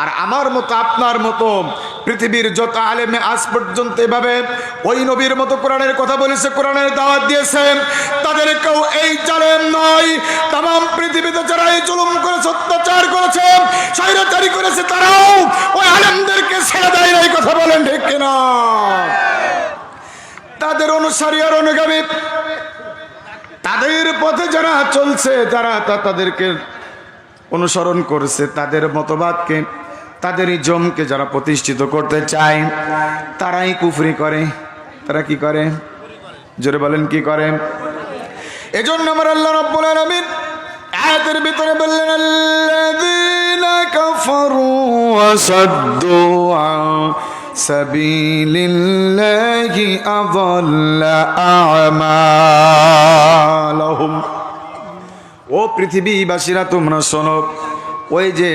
আর আমার মতো, আপনার মতো, পৃথিবীর যত আলেমে আজ পর্যন্ত এভাবে ওই নবীর মতো কোরআনের কথা বলেছে, কোরআনের দাওয়াত দিয়েছে, তাদের কেউ এই জালেম নয়। তাম পৃথিবীতে যারা এই জুলুম করেছে, অত্যাচার করেছে, স্বৈরাচারী করেছে, তারাও ওই আলেমদেরকে ছেড়ে দেয় এই কথা বলেন ঠিক কিনা? তাদের অনুসারী আর অনুগামী, তাদের পথে যারা চলছে, যারা তা তাদেরকে অনুসরণ করছে, তাদের মতবাদকে তাদেরই জমকে যারা প্রতিষ্ঠিত করতে চায়, তারাই কুফরি করে। তারা কি করে? জোরে বলেন, কি করে? এজন্য আমার আল্লাহ রাব্বুল আলামিন আয়াতের ভিতরে বললেন, আল্লাযীনা কাফারু ওয়া সাদ্দু আন সাবিলিল্লাহি আযাল্লা আমালাহুম ও পৃথিবীবাসীরা, তোমরা শোনো, ওই যে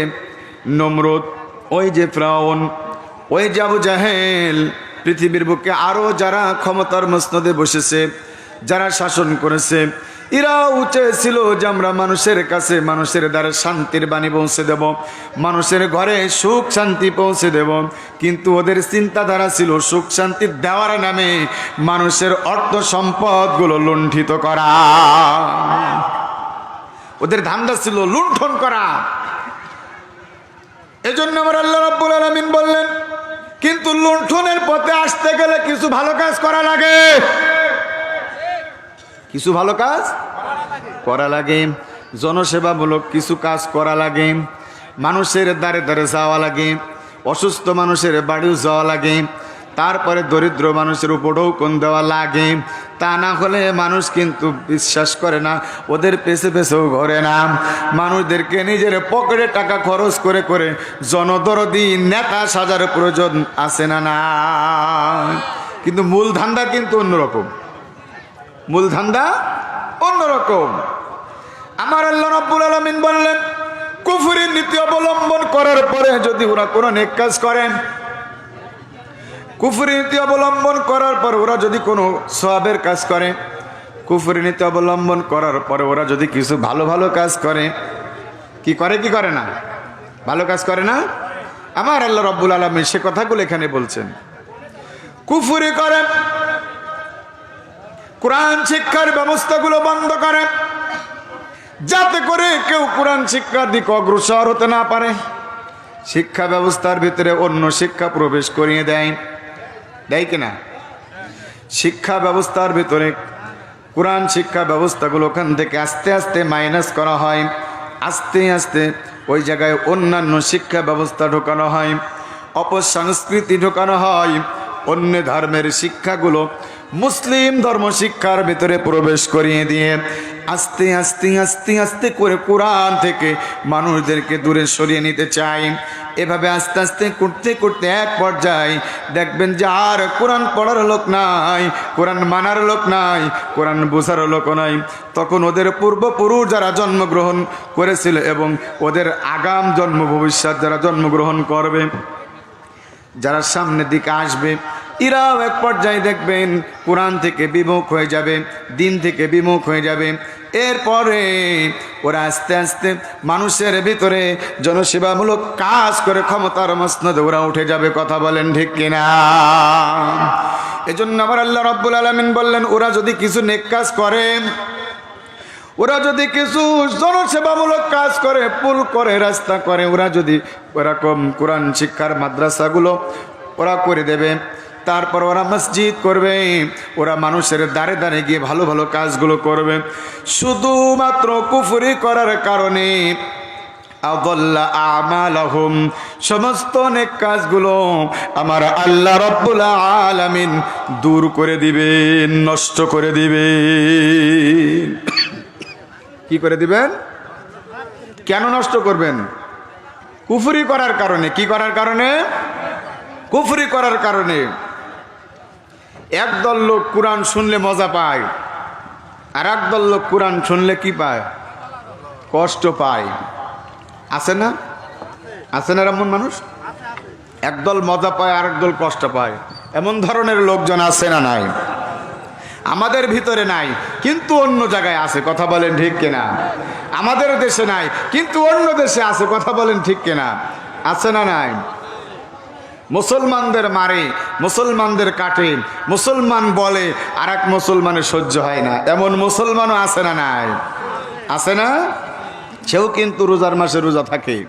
নমরুদ ওই যে ফ্রাউন, ওই যে আবু জাহেল, পৃথিবীর বুকে আরও যারা ক্ষমতার মসনদে বসেছে, যারা শাসন করেছে এরা ছিল যে আমরা মানুষের কাছে, মানুষের দ্বারা শান্তির বাণী পৌঁছে দেব, মানুষের ঘরে সুখ শান্তি পৌঁছে দেব। কিন্তু ওদের চিন্তাধারা ছিল সুখ শান্তি দেওয়ার নামে মানুষের অর্থ সম্পদগুলো লুণ্ঠিত করা। ওদের ধান্দা ছিল লুণ্ঠন করা। এজন্য আমার আল্লাহ রাব্বুল আলামিন বললেন, কিন্তু লুণ্ঠনের পথে আসতে গেলে কিছু ভালো কাজ করা লাগে। কিছু ভালো কাজ করা লাগে। জনসেবামূলক কিছু কাজ করা লাগে। মানুষের দ্বারে দ্বারে যাওয়া লাগে। অসুস্থ মানুষের বাড়িও যাওয়া লাগে। তারপরে দরিদ্র মানুষের উপরেও কোন দেওয়া লাগে। তা না হলে মানুষ কিন্তু বিশ্বাস করে না, ওদের পেছে পেছেও ঘরে না। মানুষদেরকে নিজের পকেটে টাকা খরচ করে করে জনদরদি, নেতা সাজার প্রয়োজন আছে না না। কিন্তু মূল ধান্দা কিন্তু অন্যরকম। মূল ধান্দা অন্যরকম। আমার আল্লাহ রাব্বুল আলামিন বললেন, কুফুরের নীতি অবলম্বন করার পরে যদি ওরা কোনো নেক কাজ করেন কুফুরি নীতি অবলম্বন করার পর ওরা যদি কোনো সবের কাজ করে, কুফুরি নীতি অবলম্বন করার পরে ওরা যদি কিছু ভালো ভালো কাজ করে, কি করে কি করে না? ভালো কাজ করে না? আমার আল্লাহ রব্বুল আলমী সে কথাগুলো এখানে বলছেন। কুফুরি করে, কোরআন শিক্ষার ব্যবস্থাগুলো বন্ধ করে, যাতে করে কেউ কোরআন শিক্ষার দিকে অগ্রসর হতে না পারে। শিক্ষা ব্যবস্থার ভিতরে অন্য শিক্ষা প্রবেশ করিয়ে দেয়। দেয় কিনা? শিক্ষা ব্যবস্থার ভিতরে কোরআন শিক্ষা ব্যবস্থাগুলো ওখান থেকে আস্তে আস্তে মাইনাস করা হয়। আস্তে আস্তে ওই জায়গায় অন্যান্য শিক্ষা ব্যবস্থা ঢোকানো হয়, অপসংস্কৃতি ঢোকানো হয়, অন্য ধর্মের শিক্ষাগুলো মুসলিম ধর্ম শিক্ষার ভিতরে প্রবেশ করিয়ে দিয়ে আস্তে আস্তে আস্তে আস্তে করে কোরআন থেকে মানুষদেরকে দূরে সরিয়ে নিতে চাই। এভাবে আস্তে আস্তে করতে করতে এক পর্যায়ে দেখবেন যে আর কোরআন পড়ার লোক নাই, কোরআন মানার লোক নাই, কোরআন বোঝার লোক নাই। তখন ওদের পূর্বপুরুষ যারা জন্মগ্রহণ করেছিল এবং ওদের আগাম জন্ম ভবিষ্যৎ যারা জন্মগ্রহণ করবে, যারা সামনের দিকে আসবে এরাও এক পর্যায়ে দেখবেন কোরআন থেকে বিমুখ হয়ে যাবে, দিন থেকে বিমুখ হয়ে যাবে। এরপরে ওরা আস্তে আস্তে মানুষের ভিতরে জনসেবামূলক কাজ করে ক্ষমতার মসনদে ওরা উঠে যাবে, কথা বলেন ঠিক কিনা? এজন্য আমার আল্লাহ রব্বুল আলমিন বললেন, ওরা যদি কিছু নেক কাজ করে, ওরা যদি কিছু জনসেবামূলক কাজ করে, পুল করে, রাস্তা করে, ওরা যদি ওরকম কোরআন শিক্ষার মাদ্রাসাগুলো ওরা করে দেবে তারপর ওরা মসজিদ করবে, ওরা মানুষের দাঁড়ে দাঁড়ে গিয়ে ভালো ভালো কাজগুলো করবে। শুধুমাত্র কুফুরি করার কারণে সমস্ত অনেক কাজগুলো আমার আল্লাহ রব্বুল আলামিন দূর করে দিবেন, নষ্ট করে দিবেন। কি করে দিবেন? কেন নষ্ট করবেন? কুফুরি করার কারণে। কি করার কারণে? কুফুরি করার কারণে। একদল লোক কোরআন শুনলে মজা পায়, আর একদল লোক কোরআন শুনলে কি পায়? কষ্ট পায়। আছে না? আছে না এমন মানুষ? একদল মজা পায়, আর একদল কষ্ট পায়। এমন ধরনের লোকজন আছে না নাই? আমাদের ভিতরে নাই, কিন্তু অন্য জায়গায় আছে, কথা বলেন ঠিক কিনা? আমাদের দেশে নাই, কিন্তু অন্য দেশে আছে, কথা বলেন ঠিক কিনা? আছে না নাই? মুসলমানদের মারে, মুসলমানদের কাটে, মুসলমান বলে আর এক মুসলমানের সহ্য হয় না। এমন মুসলমানও আছে না নাই? আছে না? সেও কিন্তু রোজার মাসে রোজা থাকে।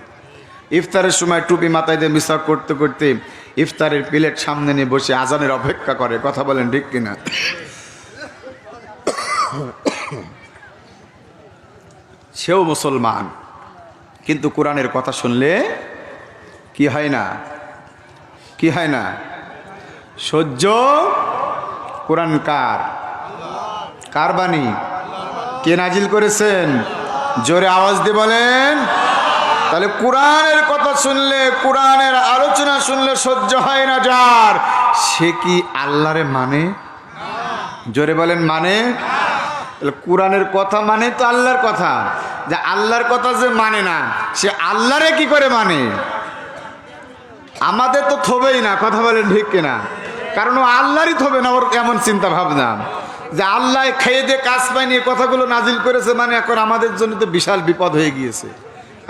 ইফতারের সময় টুপি মাথায় দিয়ে মিসাক করতে করতে ইফতারের প্লেট সামনে নিয়ে বসে আজানের অপেক্ষা করে। কথা বলেন ঠিক কিনা? সেও মুসলমান। কিন্তু কোরআনের কথা শুনলে কি হয় না? কি হয় না? সহ্য কোরআন কার? কার বাণী? কে নাজিল করেছেন? জোরে আওয়াজ দিয়ে বলেন। তাহলে কোরআনের কথা শুনলে, কোরআনের আলোচনা শুনলে সহ্য হয় না যার। সে কি আল্লাহরে মানে? জোরে বলেন মানে? কোরআনের কথা মানে তো আল্লাহর কথা। যে আল্লাহর কথা যে মানে না, সে আল্লাহরে কি করে মানে? আমাদের তো থবেই না, কথা বলেন ঠিক কিনা? কারণ ও আল্লাহরই থবে না, ওর এমন চিন্তা ভাবনা যে আল্লাহ খেয়ে দিয়ে কাজ পায়নি কথাগুলো নাজিল করেছে মানে এখন আমাদের জন্য তো বিশাল বিপদ হয়ে গিয়েছে।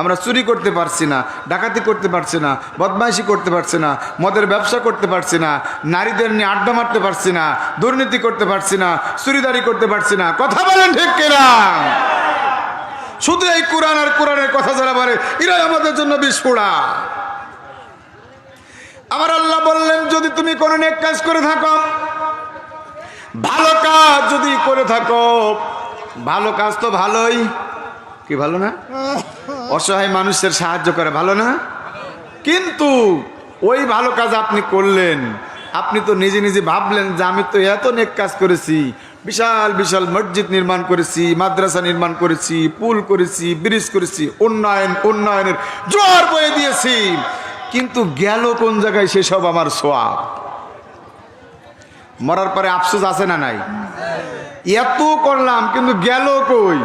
আমরা চুরি করতে পারছি না, ডাকাতি করতে পারছি না, বদমাইশি করতে পারছি না, মদের ব্যবসা করতে পারছি না, নারীদের নিয়ে আড্ডা মারতে পারছি না, দুর্নীতি করতে পারছি না, চুরিদারি করতে পারছি না। কথা বলেন ঠিক কিনা? শুধু এই কোরআন আর কোরআনের কথা যারা বলে, এরাই আমাদের জন্য বিস্ফোড়া আমার আল্লাহ বললেন, যদি তুমি কোনো নেক কাজ করে থাকো, ভালো কাজ যদি করে থাকো, ভালো কাজ তো ভালোই। কি ভালো না? অসহায় মানুষের সাহায্য করে, ভালো না? কিন্তু ওই ভালো কাজ আপনি করলেন, আপনি তো নিজে নিজে ভাবলেন যে আমি তো এত নেক কাজ করেছি, বিশাল বিশাল মসজিদ নির্মাণ করেছি, মাদ্রাসা নির্মাণ করেছি, পুল করেছি, ব্রিজ করেছি, উন্নয়ন, উন্নয়নের জোয়ার বয়ে দিয়েছি। কিন্তু গেল কোন জায়গায় সেসব আমার সোয়াব। মরার পরে আফসোস আছে না নাই? এত করলাম, কিন্তু গেল কই?